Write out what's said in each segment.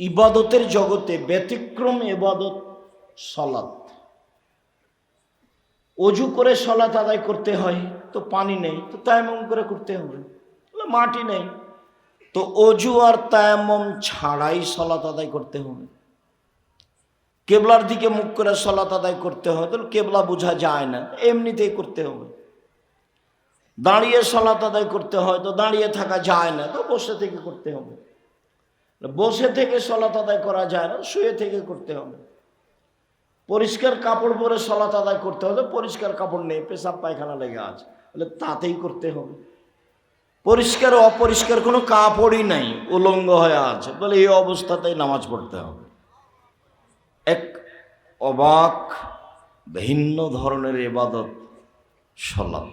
ইবাদতের জগতে ব্যতিক্রম এবাদত সলাৎ। অজু করে সলাৎ আদায় করতে হয়, তো পানি নেই, তো তায়ামম করে করতে হবে। মাটি নেই। তো অজু আর তায়ামম ছাড়াই সলাৎ আদায় করতে হবে। কেবলার দিকে মুখ করে সলাৎ আদায় করতে হয়, তাহলে কেবলা বোঝা যায় না, এমনিতেই করতে হবে। দাঁড়িয়ে সলাৎ আদায় করতে হয়, তো দাঁড়িয়ে থাকা যায় না, তো বসে থেকে করতে হবে। বসে থেকে সলাৎ আদায় করা যায় না, শুয়ে থেকে করতে হবে। পরিষ্কার কাপড় পরে সলাৎ আদায় করতে হবে পরিষ্কার কাপড় নেই, পেশাব পায়খানা লেগে আছে বলে তাতেই করতে হবে। পরিষ্কার অপরিষ্কার কোনো কাপড়ই নাই, উলঙ্গ হয়ে আছে, বলে এই অবস্থাতেই নামাজ পড়তে হবে। এক অবাক, ভিন্ন ধরনের এবাদত সলাৎ,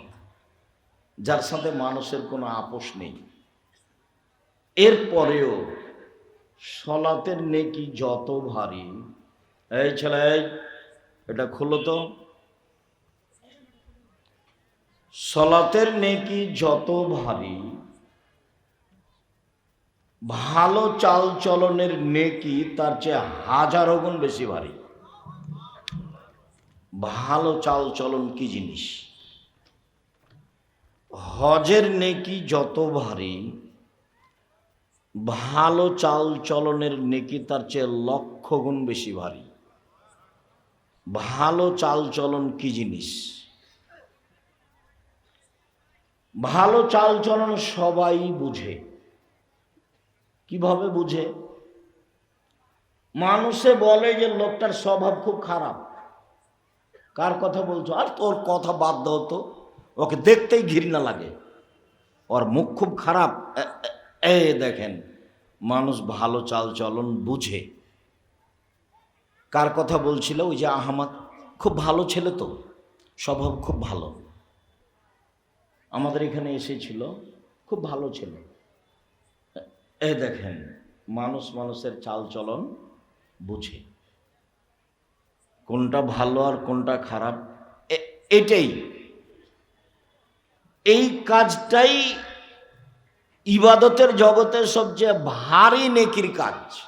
যার সাথে মানুষের কোনো আপোষ নেই। এরপরেও সলাতের নেকি যত ভারী। এই ছেলে এটা খুলো তো। সলাতের নেকি যত ভারী, ভালো চাল চলনের নেকি তার চেয়ে হাজারো গুণ বেশি ভারী। ভালো চাল চলন কি জিনিস? হজের নেকি যত ভারী ভালো চাল চলনের নেকি তার চেয়ে লক্ষ গুণ বেশি ভারী। ভালো চাল চলন কি জিনিস? ভালো চাল চলন সবাই বুঝে। কীভাবে বুঝে? মানুষে বলে যে লোকটার স্বভাব খুব খারাপ। কার কথা বলছো? আর তোর কথা বাদ দাও তো। ওকে দেখতেই ঘৃণা লাগে। ওর মুখ খুব খারাপ। এ- দেখেন, মানুষ ভালো চাল চলন বুঝে। কার কথা বলছিল? ওই যে আহমদ। খুব ভালো ছেলে তো, স্বভাব খুব ভালো। আমাদের এখানে এসেছিল, খুব ভালো ছেলে। এ দেখেন, মানুষ মানুষের চাল চলন বুঝে। কোনটা ভালো আর কোনটা খারাপ এটাই। এই কাজটাই ইবাদতের জগতের সবচেয়ে ভারী নেকির কাজ।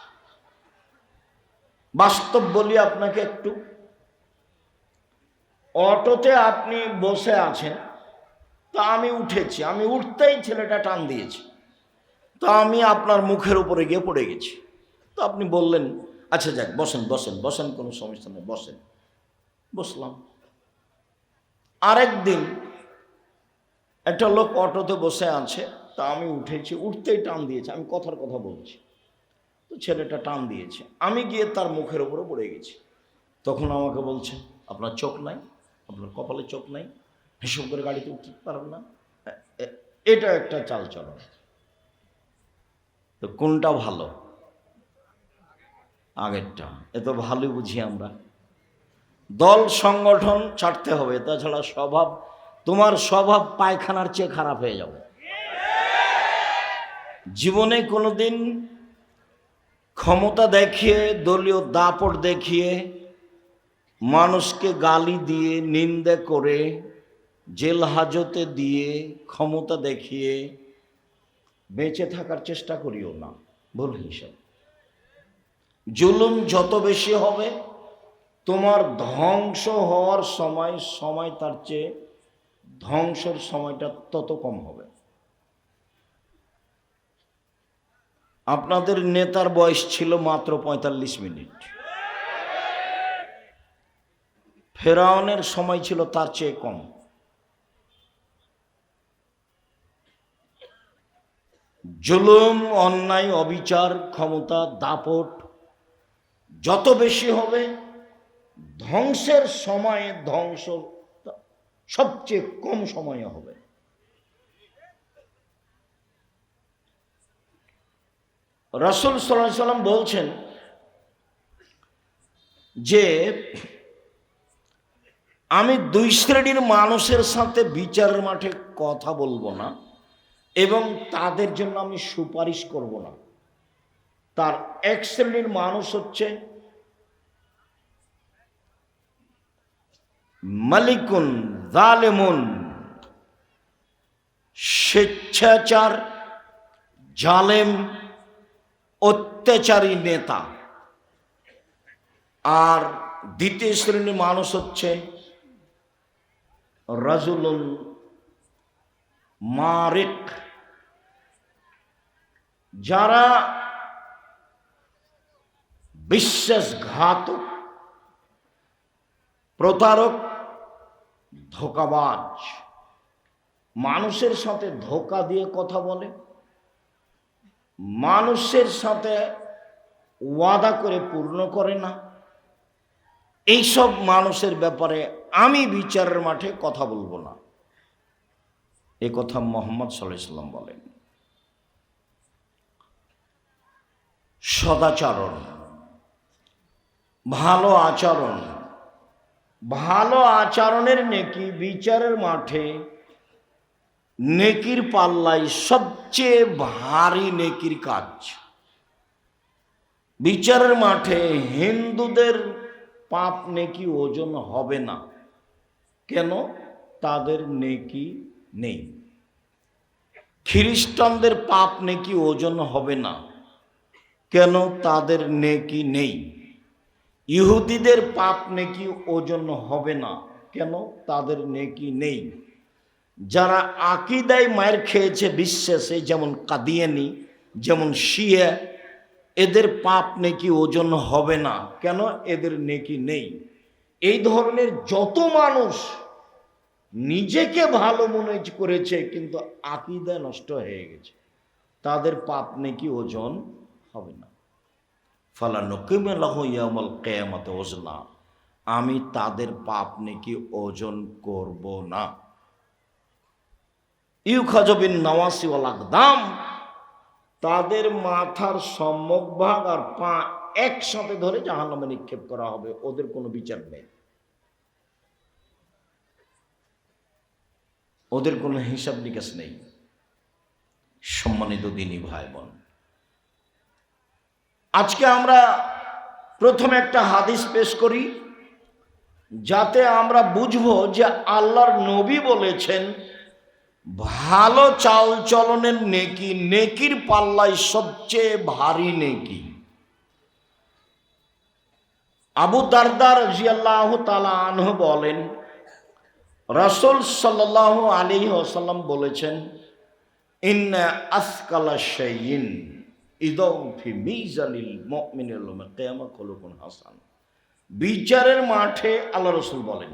বাস্তব বলি আপনাকে একটু। অটোতে আপনি বসে আছেন, তা আমি উঠেছি। আমি উঠতেই ছেলেটা টান দিয়েছি। তা আমি আপনার মুখের উপরে গিয়ে পড়ে গেছি। তো আপনি বললেন আচ্ছা যাক, বসেন বসেন বসেন, কোনো সমস্যা নেই, বসেন। বসলাম। আরেক দিন একটা লোক অটোতে বসে আছে। তা আমি উঠেছি, উঠতেই টান দিয়েছে, আমি কথার কথা বলছি। তো ছেলেটা টান দিয়েছে। আমি গিয়ে তার মুখের উপরে পড়ে গেছি। তখন আমাকে বলছে, আপনার চোখ নাই, আপনার কপালে চোখ নাই, হিসেব করে গাড়িতে উঠতে পারেন না। এটা একটা চাল চলন তো কোনটা ভালো? আগেরটা। এ তো ভালোই বুঝি আমরা। দল সংগঠন ছাড়তে হবে, তাছাড়া স্বভাব, তোমার স্বভাব পায়খানার চেয়ে খারাপ হয়ে যাবে। জীবনে কোনোদিন ক্ষমতা দেখিয়ে, দলীয় দাপট দেখিয়ে, মানুষকে গালি দিয়ে, নিন্দে করে, জেল হাজতে দিয়ে ক্ষমতা দেখিয়ে বেঁচে থাকার চেষ্টা করিও না। ভুল হিসাব। জুলুম যত বেশি হবে, তোমার ধ্বংস হওয়ার সময় সময় তার চেয়ে ধ্বংসের সময়টা তত কম হবে। আপনাদের নেতার বয়স ছিল মাত্র পঁয়তাল্লিশ মিনিট। ফেরাউনের সময় ছিল তার চেয়ে কম। জুলুম, অন্যায়, অবিচার, ক্ষমতা, দাপট, যত বেশি হবে, ধ্বংসের সময়ে ধ্বংস সবচেয়ে কম সময়ে হবে। রসুল সাল্লাহ সাল্লাম বলছেন যে আমি দুই শ্রেণির মানুষের সাথে বিচারের মাঠে কথা বলব না এবং তাদের জন্য আমি সুপারিশ করব না। তার এক শ্রেণির মানুষ হচ্ছে মালিকুন জালেমুন, স্বেচ্ছাচার, জালেম অত্যাচারী নেতা। আর দ্বিতীয় শ্রেণির মানুষ হচ্ছে রাজুলুল মারিক। যারা বিশ্বাসঘাতক, প্রতারক, ধোকাবাজ। মানুষের সাথে ধোকা দিয়ে কথা বলে। মানুষের সাথে ওয়াদা করে পূর্ণ করে না। এইসব মানুষের ব্যাপারে আমি বিচারের মাঠে কথা বলব না। এ কথা মোহাম্মদ সাল্লাম বলেন। সদাচরণ, ভালো আচরণ, ভালো আচরণের নেকি বিচারের মাঠে নেকির পাল্লাই সবচেয়ে ভারী নেকির কাজ। বিচারের মাঠে হিন্দুদের পাপ নেকি ওজন হবে না। কেন? তাদের নেকি নেই। খ্রিস্টানদের পাপ নেকি ওজন হবে না। কেন? তাদের নেকি নেই। ইহুদিদের পাপ নেকি ওজন হবে না। কেন? তাদের নেকি নেই। যারা আকিদায় মায়ের খেয়েছে বিশ্বাসে যেমন কাদিয়ানি, যেমন শিয়া, এদের পাপ নেকি ওজন হবে না। কেন? এদের নেকি নেই। এই ধরনের যত মানুষ নিজেকে ভালো মনে করেছে, কিন্তু আকিদা নষ্ট হয়ে গেছে। তাদের পাপ নেকি ওজন হবে না। ফালা নকিমাল কেয়ামতে ওজনা আমি তাদের পাপ নেকি ওজন করব না। ইউ খাজবিন নওয়াসি দাম তাদের মাথার সম্মুখভাগ আর পা একসাথে ধরে জাহান্নামে নিক্ষেপ করা হবে, ওদের কোনো বিচার নেই। ওদের কোনো হিসাব নিকাশ নেই। সম্মানিত দিনী ভাই বোন আজকে আমরা প্রথমে একটা হাদিস পেশ করি, যাতে আমরা বুঝব যে আল্লাহর নবী বলেছেন ভালো চাল চলনের নেকি, নেকির পাল্লায় সবচেয়ে ভারী নেকি। আবু দারদার জিয়াল্লাহ তালা আনহ বলেন, রসুল সাল্লাহ আলী ওসাল্লাম বলেছেন, ইন্না আসকালা খলুকুন হাসান। বিচারের মাঠে আল্লাহ রসুল বলেন,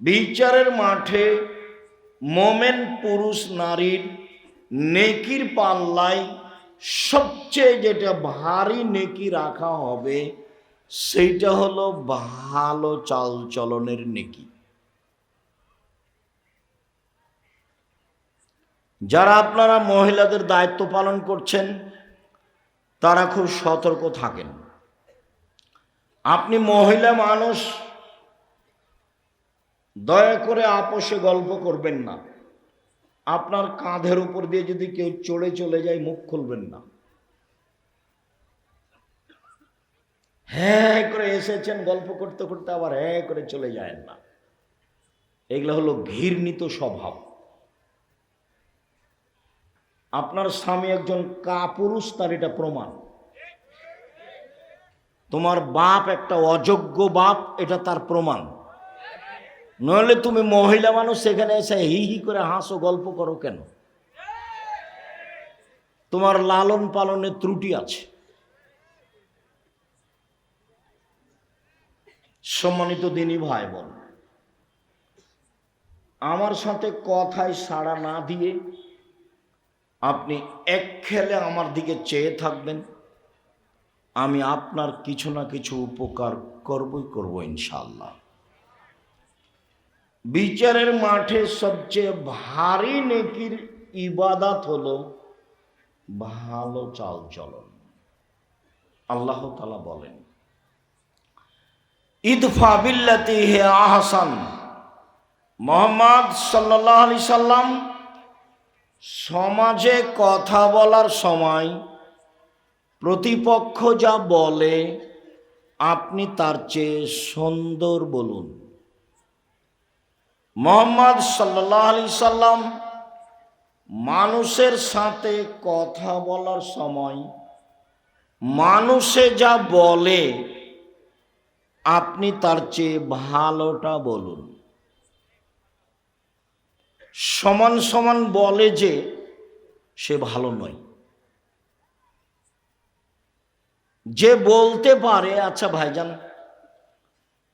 বিচারের মাঠে মোমেন পুরুষ নারীর নেকির পাল্লায় সবচেয়ে যেটা ভারী নেকি রাখা হবে, সেইটা হলো ভালো চাল চলনের নেকি। যারা আপনারা মহিলাদের দায়িত্ব পালন করছেন, তারা খুব সতর্ক থাকেন। আপনি মহিলা মানুষ দয়া করে আপোষে গল্প করবেন না। আপনার কাঁধের উপর দিয়ে যদি কেউ চড়ে চলে যায়, মুখ খুলবেন না। হ্যাঁ করে এসেছেন, গল্প করতে করতে আবার হ্যাঁ করে চলে যায় না। এগুলো হলো ঘৃণিত স্বভাব। আপনার স্বামী একজন কাপুরুষ, তার এটা প্রমাণ। তোমার বাপ একটা অযোগ্য বাপ, এটা তার প্রমাণ। নইলে তুমি মহিলা মানুষ সেখানে এসে হি হি করে হাসো গল্প করো কেন? তোমার লালন পালনের ত্রুটি আছে। সম্মানিত দিনী ভাই বোন আমার সাথে কথায় সাড়া না দিয়ে আপনি এক খেলে আমার দিকে চেয়ে থাকবেন। আমি আপনার কিছু না কিছু উপকার করবই করব ইনশাল্লাহ বিচারের মাঠে সবচেয়ে ভারী নেকির ইবাদাত হলো ভালো চাল চলন। আল্লাহ তালা বলেন, ইদফা বিল্লাতি হে আহসান। মোহাম্মদ সাল্লাহ আলি সাল্লাম সমাজে কথা বলার সময় প্রতিপক্ষ যা বলে, আপনি তার চেয়ে সুন্দর বলুন। মোহাম্মদ সাল্লাহ আলি সাল্লাম মানুষের সাথে কথা বলার সময় মানুষে যা বলে, আপনি তার চেয়ে ভালোটা বলুন। সমান সমান বলে যে সে ভালো নয়। যে বলতে পারে আচ্ছা ভাইজান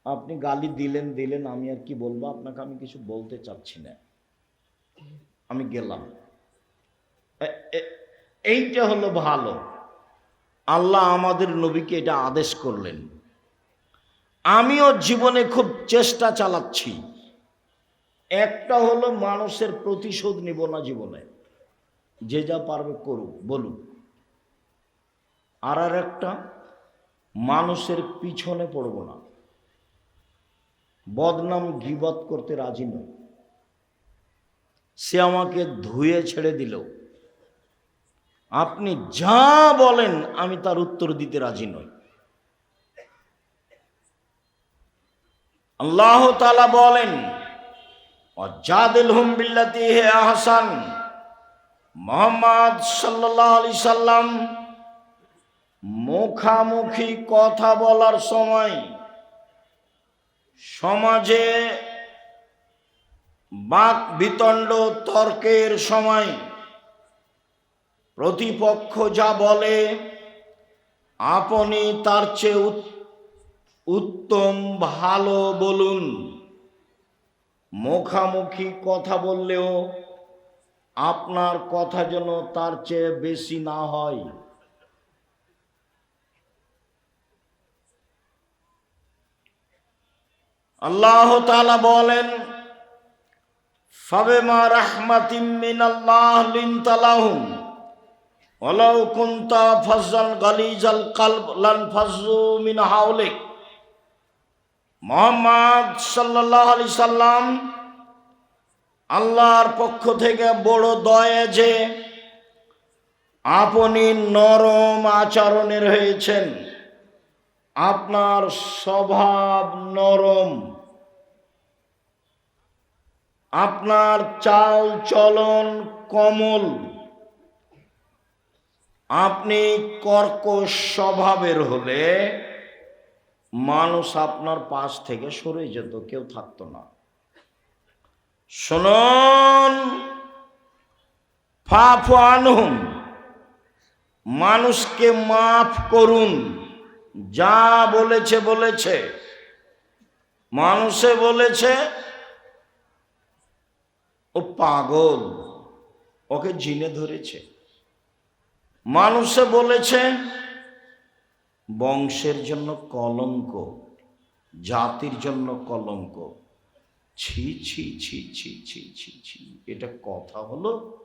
আপনি গালি দিলেন দিলেন, আমি আর কি বলব? আপনাকে আমি কিছু বলতে চাচ্ছি না। আমি গেলাম। এইটা হলো ভালো। আল্লাহ আমাদের নবীকে এটা আদেশ করলেন। আমিও জীবনে খুব চেষ্টা চালাচ্ছি। একটা হলো মানুষের প্রতিশোধ নিব না জীবনে। যে যা পারবে করুক, বলুক। আর আর একটা, মানুষের পিছনে পড়ব না। বদনাম গিবত করতে রাজি নয়। সে আমাকে ধুয়ে ছেড়ে দিল। আপনি যা বলেন, আমি তার উত্তর দিতে রাজি নই। আল্লাহ তালা বলেন অজাদিল হুম বিল্লাতি হে আহসান। মোহাম্মদ সাল্লাহ আলি সাল্লাম মুখামুখি কথা বলার সময় সমাজে বাক বিতণ্ড তর্কের সময় প্রতিপক্ষ যা বলে, আপনি তার চেয়ে উত- উত্তম ভালো বলুন। মুখামুখি কথা বললেও আপনার কথা যেন তার চেয়ে বেশি না হয়। আল্লাহ তালা বলেন ফাবেমা রাহমাতিম মিনাল্লাহ লিনতালাহুম ওয়ালাউ কুনতা ফাজ্জাল গালিজাল কালব লান ফাজ্জু মিন হাওলিক। মোহাম্মদ সাল্লাল্লাহু আলাইহি সাল্লাম আল্লাহর পক্ষ থেকে বড় দয়া যে আপনি নরম আচরণের হয়েছেন। আপনার স্বভাব নরম। আপনার চাল চলন কমল। আপনি কর্কশ স্বভাবের হলে মানুষ আপনার পাশ থেকে সরে যেত, কেউ থাকতো না। শুনুন, ফাফু আনহুম, মানুষকে মাফ করুন। যা বলেছে বলেছে। মানুষে বলেছে, ও পাগল, ওকে জিনে ধরেছে। মানুষে বলেছে, বংশের জন্য কলঙ্ক, জাতির জন্য কলঙ্ক। ছি ছি ছি ছি ছি ছি ছি। এটা কথা হলো,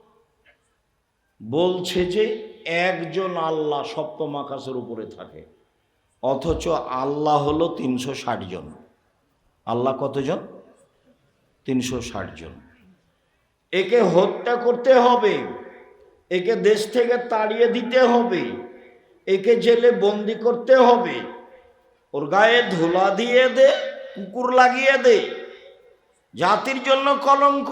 বলছে যে একজন আল্লাহ সপ্তম আকাশের উপরে থাকে। অথচ আল্লাহ হলো তিনশো ষাট জন। আল্লাহ কতজন? তিনশো ষাট জন। একে হত্যা করতে হবে, একে দেশ থেকে তাড়িয়ে দিতে হবে, একে জেলে বন্দি করতে হবে। ওর গায়ে ধুলা দিয়ে দে, কুকুর লাগিয়ে দে, জাতির জন্য কলঙ্ক।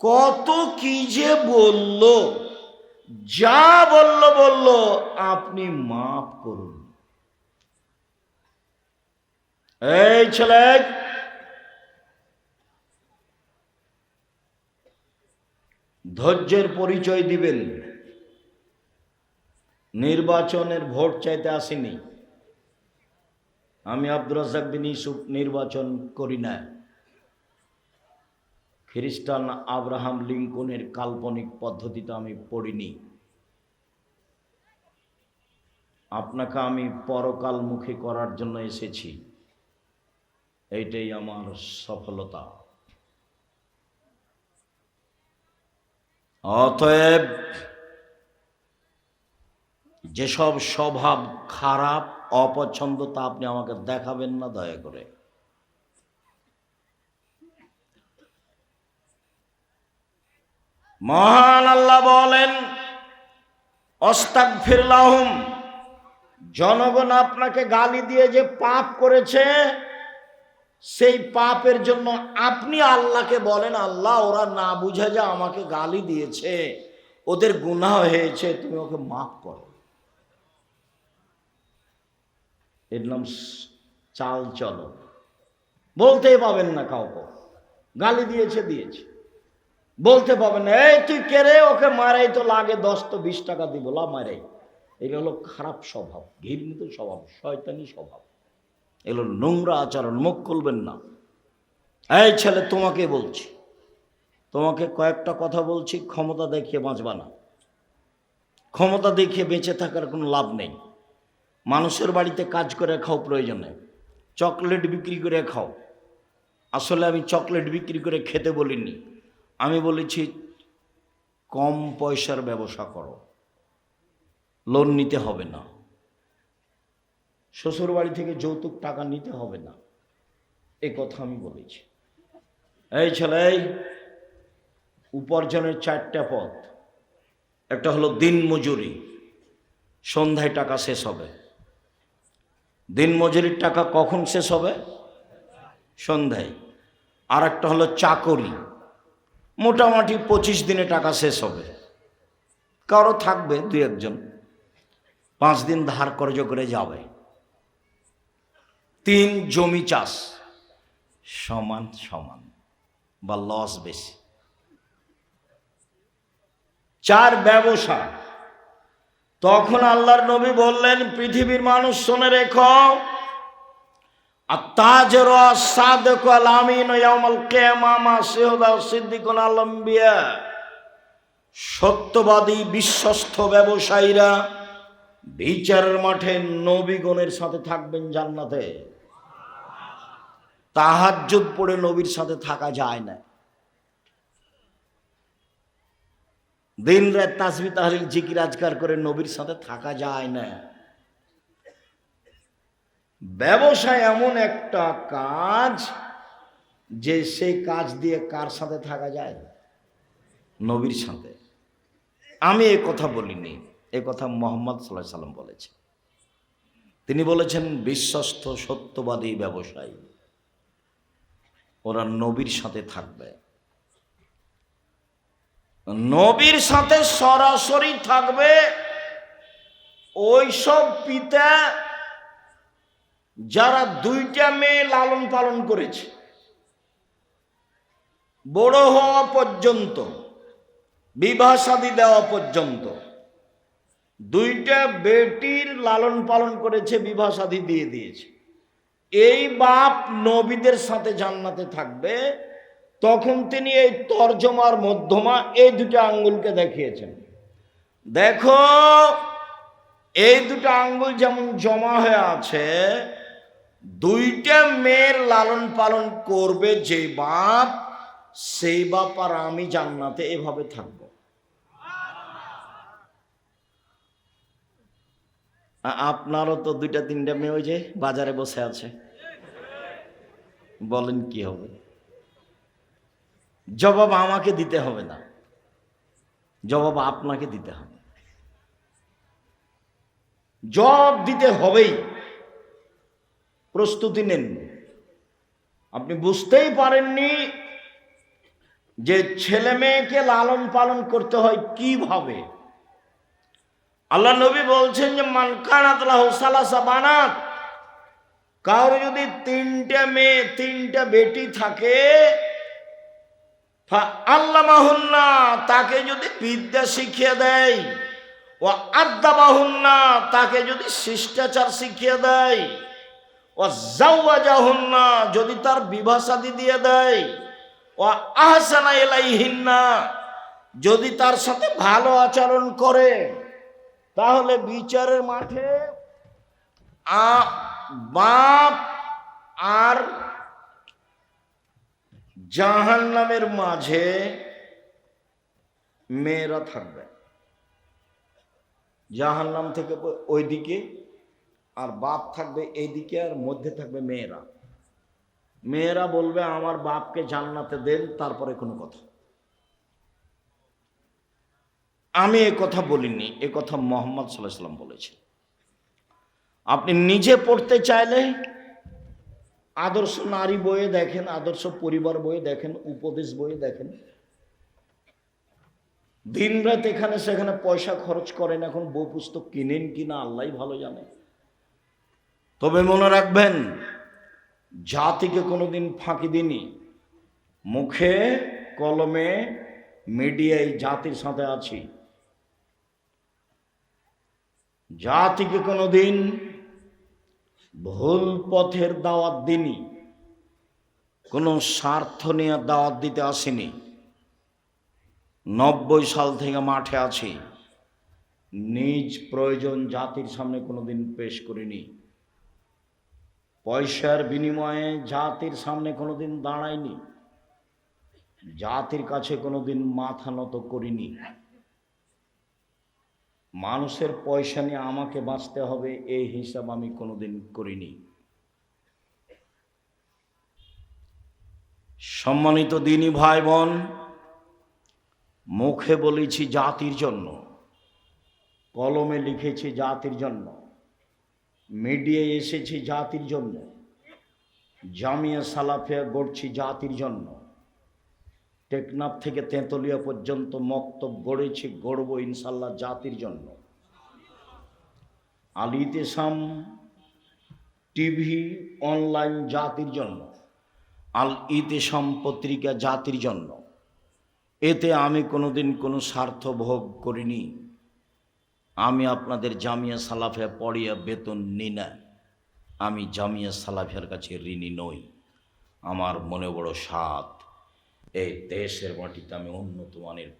কত কি যে বলল, যা বলল বলল, আপনি মাফ করুন। এই ছেলে। ধৈর্যের পরিচয় দিবেন। নির্বাচনের ভোট চাইতে আসেনি। আমি আব্দুর রাজাক বিন ইউসুফ নির্বাচন করি না। খ্রিস্টান আব্রাহাম লিঙ্কনের কাল্পনিক পদ্ধতিটা আমি পড়িনি। আপনাকে আমি পরকালমুখী করার জন্য এসেছি। এইটাই আমার সফলতা। অতএব যেসব স্বভাব খারাপ অপছন্দ তা আপনি আমাকে দেখাবেন না, দয়া করে। মহান আল্লাহ বলেন অস্তাক ফিরলাহুম জনগণ আপনাকে গালি দিয়ে যে পাপ করেছে সেই পাপের জন্য আপনি আল্লাহকে বলেন, আল্লাহ, ওরা না বুঝে যে আমাকে গালি দিয়েছে। ওদের গুনাহ হয়েছে, তুমি ওকে মাফ করো। এর নাম চাল চলন বলতেই পাবেন না কাউকে। গালি দিয়েছে দিয়েছে। বলতে পাবেন না, এই তুই কে রে? ওকে মারাই তো লাগে দশ তো বিশ টাকা দিব। লা মারাই এটা হলো খারাপ স্বভাব, ঘৃণিত স্বভাব, শয়তানি স্বভাব। এগুলো নোংরা আচরণ, মুখ খুলবেন না। এই ছেলে, তোমাকে বলছি। তোমাকে কয়েকটা কথা বলছি, ক্ষমতা দেখিয়ে বাঁচবা না। ক্ষমতা দেখিয়ে বেঁচে থাকার কোনো লাভ নেই। মানুষের বাড়িতে কাজ করে খাও, প্রয়োজনে চকলেট বিক্রি করে খাও। আসলে আমি চকলেট বিক্রি করে খেতে বলিনি। আমি বলেছি, কম পয়সার ব্যবসা করো। লোন নিতে হবে না। শ্বশুর বাড়ি থেকে যৌতুক টাকা নিতে হবে না। এ কথা আমি বলেছি। এই ছেলে, উপার্জনের চারটা পথ। একটা হলো দিন মজুরি, সন্ধ্যায় টাকা শেষ হবে। দিন মজুরির টাকা কখন শেষ হবে? সন্ধ্যায়। আর একটা হলো চাকরি, মোটামুটি পঁচিশ দিনে টাকা শেষ হবে। কারও থাকবে দু একজন, পাঁচ দিন ধার করে যাবে। তিন জমি চাষ। সমান সমান বা লস বেশি। চার ব্যবসা। তখন আল্লাহর নবী বললেন, পৃথিবীর মানুষ শোনে রেখো আর তাজের সাদেক আল আমিন ইয়াউমাল কিয়ামা সিহদা সিদ্দিকুন আল আম্বিয়া সত্যবাদী, বিশ্বস্ত ব্যবসায়ীরা বিচারের মাঠে নবীগণের সাথে থাকবেন জান্নাতে। তাহাজ্জুদ পড়ে নবীর সাথে থাকা যায় না। দিন রাত তাসবি তাহলিল জিকির আজকার করে নবীর সাথে থাকা যায় না। ব্যবসা এমন একটা কাজ যে সেই কাজ দিয়ে কার সাথে থাকা যায়? নবীর সাথে। আমি এ কথা বলিনি। এ কথা মোহাম্মদ সাল্লাহ সাল্লাম বলেছে তিনি বলেছেন, বিশ্বস্ত সত্যবাদী ব্যবসায়ী, ওরা নবীর সাথে থাকবে। নবীর সাথে সরাসরি থাকবে ওই সব পিতা যারা দুইটা মেয়ে লালন পালন করেছে, বড় হওয়া পর্যন্ত, বিবাহ শাদী দেওয়া পর্যন্ত দুইটা বেটির লালন পালন করেছে, বিবাহ শাদী দিয়ে দিয়েছে। এই বাপ নবীদের সাথে জান্নাতে থাকবে, তখন তিনি এই তর্জমার মধ্যমা এই দুটো আঙ্গুলকে দেখিয়েছেন। দেখো, এই দুটো আঙ্গুল যেমন জমা হয়ে আছে, দুইটা মেয়ের লালন পালন করবে যে বাপ, সেই বাপ আর আমি জান্নাতে এভাবে থাকব। আপনারও তো দুইটা তিনটা মেয়ে ওই যে বাজারে বসে আছে। বলেন কি হবে? জবাব আমাকে দিতে হবে না। জবাব আপনাকে দিতে হবে। জব দিতে হবেই। প্রস্তুতি নেন। আপনি বুঝতেই পারেননি যে ছেলে মেয়েকে লালন পালন করতে হয় কীভাবে? আল্লাহ নবী বলছেন যে মানকানাতলাহ সালাসা বানাত। কারও যদি তিনটে মেয়ে, তিনটা বেটি থাকে আল্লাহ মাহুন্না তাকে যদি বিদ্যা শিখিয়ে দেয় ও আদ্যা বাহুন্না তাকে যদি শিষ্টাচার শিখিয়ে দেয় ও জাউয়া জাহুন্না যদি তার বিবাহ শাদী দিয়ে দেয় ও আহসানা এলাইহিন্না যদি তার সাথে ভালো আচরণ করে। তাহলে বিচারের মাঠে বাপ আর জাহান নামের মাঝে মেয়েরা থাকবে। জাহান নাম থেকে ওইদিকে আর বাপ থাকবে এইদিকে আর মধ্যে থাকবে মেয়েরা। মেয়েরা বলবে, আমার বাপকে জান্নাতে দেন, তারপরে কোনো কথা। আমি এ কথা বলিনি, এ কথা মোহাম্মদ সাল্লাহ সাল্লাম বলেছে আপনি নিজে পড়তে চাইলে আদর্শ নারী বইয়ে দেখেন, আদর্শ পরিবার বইয়ে দেখেন, উপদেশ বইয়ে দেখেন। দিন রাত এখানে সেখানে পয়সা খরচ করেন, এখন বই পুস্তক কিনেন কিনা আল্লাহ ভালো জানে। তবে মনে রাখবেন, জাতিকে কোনোদিন ফাঁকি দিনি মুখে, কলমে, মিডিয়ায় জাতির সাথে আছি। জাতিকে কোনোদিন ভুল পথের দাওয়াত দিনি, কোনো স্বার্থ নিয়ে দাওয়াত দিতে আসেনি। নব্বই সাল থেকে মাঠে আছি। নিজ প্রয়োজন জাতির সামনে কোনোদিন পেশ করিনি। পয়সার বিনিময়ে জাতির সামনে কোনো দিন দাঁড়াইনি। জাতির কাছে কোনোদিন মাথা নত করিনি। মানুষের পয়সা নিয়ে আমাকে বাঁচতে হবে, এই হিসাব আমি কোনোদিন করিনি। সম্মানিত দিনী ভাই বোন মুখে বলেছি জাতির জন্য, কলমে লিখেছি জাতির জন্য, মিডিয়ায় এসেছি জাতির জন্য, জামিয়া সালাফিয়া গড়ছি জাতির জন্য। টেকনাফ থেকে তেঁতুলিয়া পর্যন্ত মক্তব গড়েছি, গড়ব ইনশাল্লাহ জাতির জন্য। আল ইতেসাম টিভি অনলাইন জাতির জন্য। আল ইতেসাম পত্রিকা জাতির জন্য। এতে আমি কোনোদিন কোনো স্বার্থ ভোগ করিনি। আমি আপনাদের জামিয়া সালাফিয়া পড়িয়া বেতন নিই না আমি জামিয়া সালাফিয়ার কাছে ঋণী নই। আমার মনে বড় সাত এই দেশের মাটিতে আমি উন্নত মানের